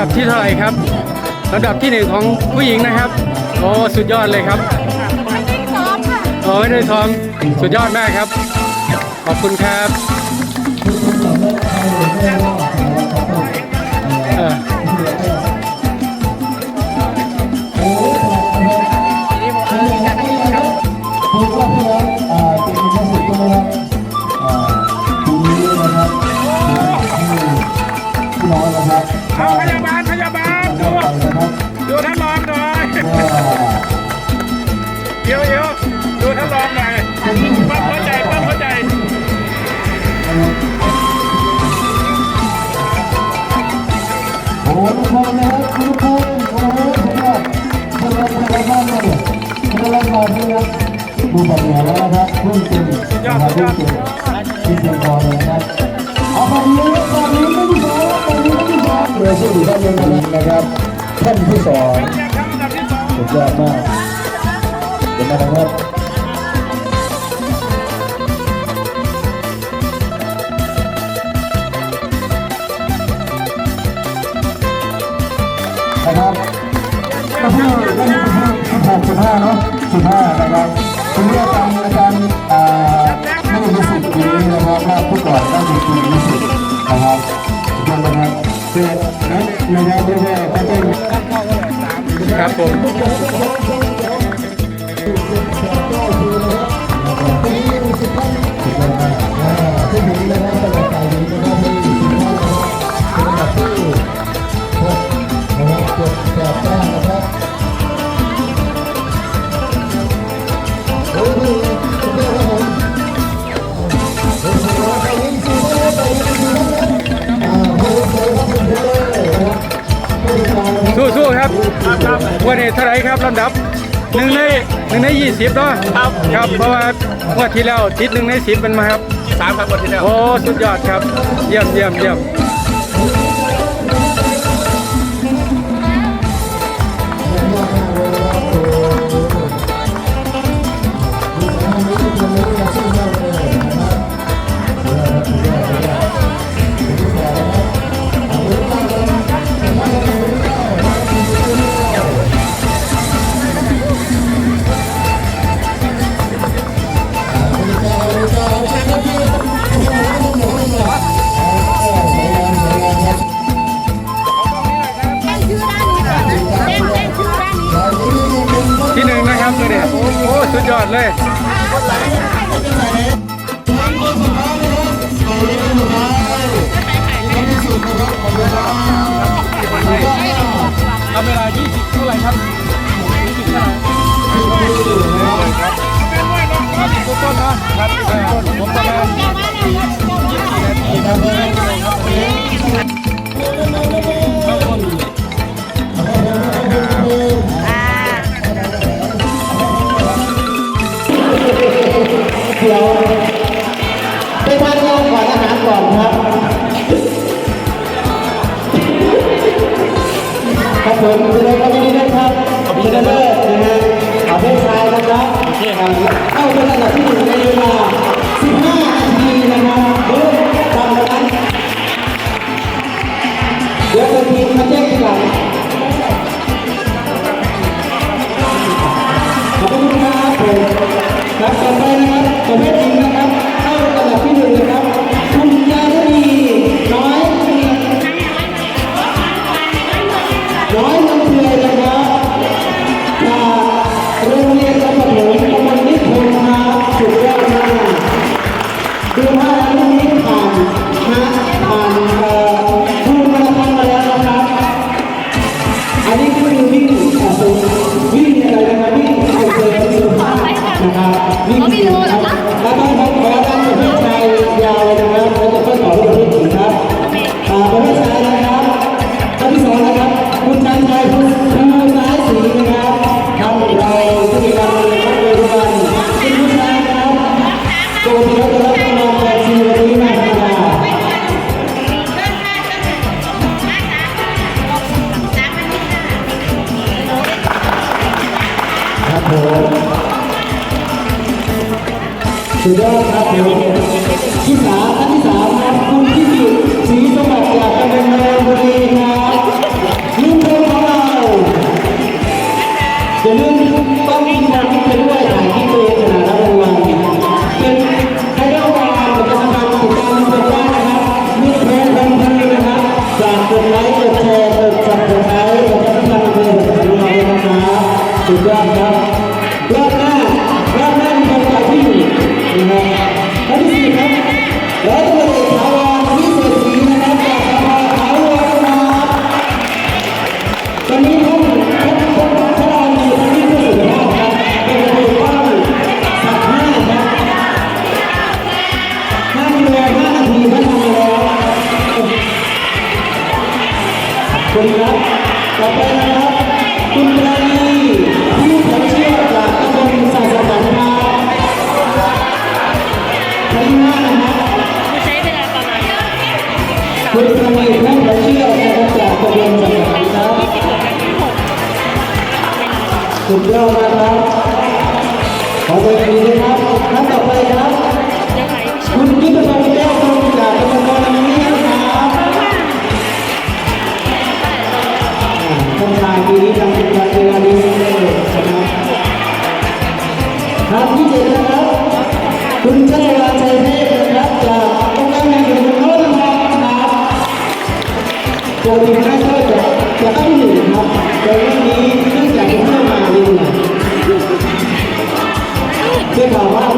ดับที่เท่าไหร่ครับลำดับที่หนึ่งของผู้หญิงนะครับ โอ้สุดยอดเลยครับซ้อมค่ะโอ้ไม่ได้ทองสุดยอดมากครับ ขอบคุณครับเออคุณก็พี่น้องอ่าเป็นมิตรสุดนะครับอ่า น้องนะครับเอาพยาบาลพยาบาลดูไปนะครับดูท่านรองหน่อยก็เดี๋ยวเดี๋ยวดูท่านรองหน่อยปั้มหัวใจปั้มหัวใจโอ้ทุกคนนะครับทุกคนโอ้สุดยอดพลังพลังบ้านเลยพลังบ้านนะครับดูแบบนี้แล้วนะครับเพิ่งเป็นนะครับเพิ่งเป็นที่เชียงคานเลยนะครับเอาไปนี้ตอนนี้ไม่ที่สอง ตอนนี้ไม่ที่สองเลยชื่ออยู่ด้านบนนะครับท่านที่สองแข่งขันอันที่สองสุดยอดมากเห็นไหมนะครับนะครับก็คือได้ที่สิบหกสิบห้าเนาะสิบห้านะครับคุณเรียกตามอาจารย์ นะครับเพื่อให้เป็นครับผม ยี่สิบเนาะครับ ครับเพราะว่างวดที่แล้วติดหนึ่งในสิบเป็นมาครับ ที่สามครับวันที่แล้ว โอ้ สุดยอดครับ เยี่ยมเยี่ยมเยี่ยม ทำเวลา 20เท่าไร่ครับ20เท่าไร่ต้นต้นนะครับเออผมประมาณ24นาทีครับเข้าต้น เดี๋ยวไปทานข้าวก่อนอาหารก่อนครับครับผมแสดงความยินดีด้วยครับขอบคุณนะเลิศนะฮะเอาเพศชายนะครับเข้าเป็นอันดับที่หนึ่งในเวลา15นาทีนะครับเริ่มตามนั้นเดี๋ยวคนทีมาแจ้งทีหลังขอบคุณครับผม ครับต่อไปนะครับประเภทหญิงนะครับเข้าระดับที่หนึ่งนะครับ นะครับวิ่งสี่ครับแล้วก็ขอขอด้านประเภทชายยาวเลยนะครับแล้วจะ สุดยอดครับเดี๋ยวที่สามท่านที่สามครับคุณที่สิบสีสมบัติจากกำแพงนนบุรีครับลุงเพื่อนของเราอย่าลืมต้องมีความคิดไปด้วยถ่ายที่เตัวเองขณะรับระงวัลเป็นไอดอลวานกับกรรการติดตามกันได้นะครับลูกเพื่อนของท่นะครับจากกดไลค์กดแชร์กดซับสไครต์กดติดตามเพจของเราด้วยนะครับสุดยอด เครับสด้ครับท่านต่อไปครับ คุณยุทธพงศ์แก้วทองจากตำบลนนี้นะครับท่าชายปีนี้ทำเป็นการเดีเลยครับที่เจ็ดนะครับ คุณชัชวาชัย palavra.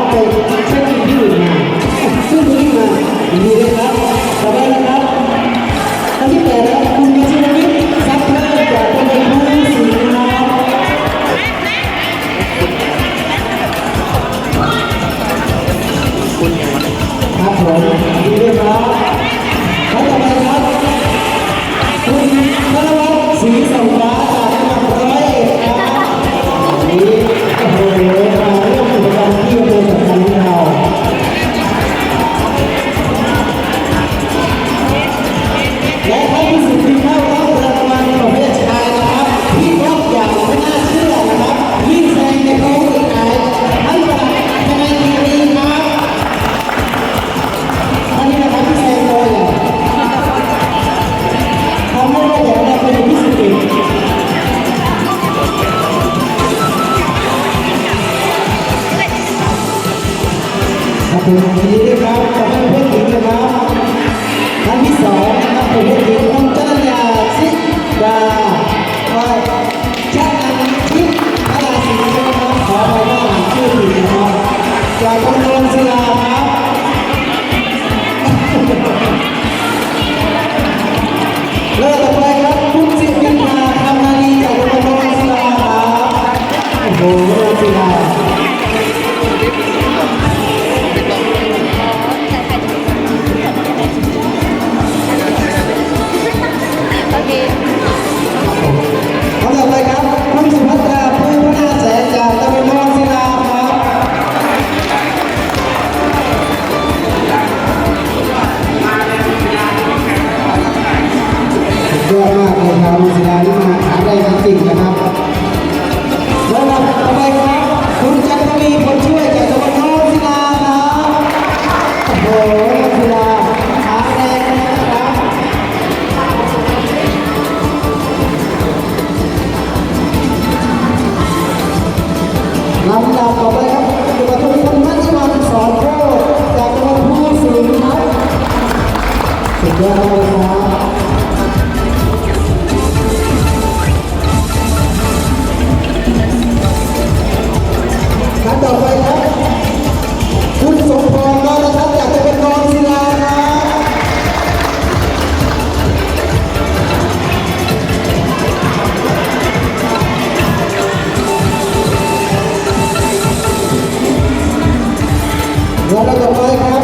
Glória do Pai,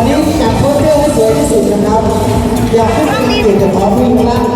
ันนี้อยากเพสเรื่องให้สวยที่สุดนะครับ อยากให้เป็นเกียรติกับท้องวิ่มาก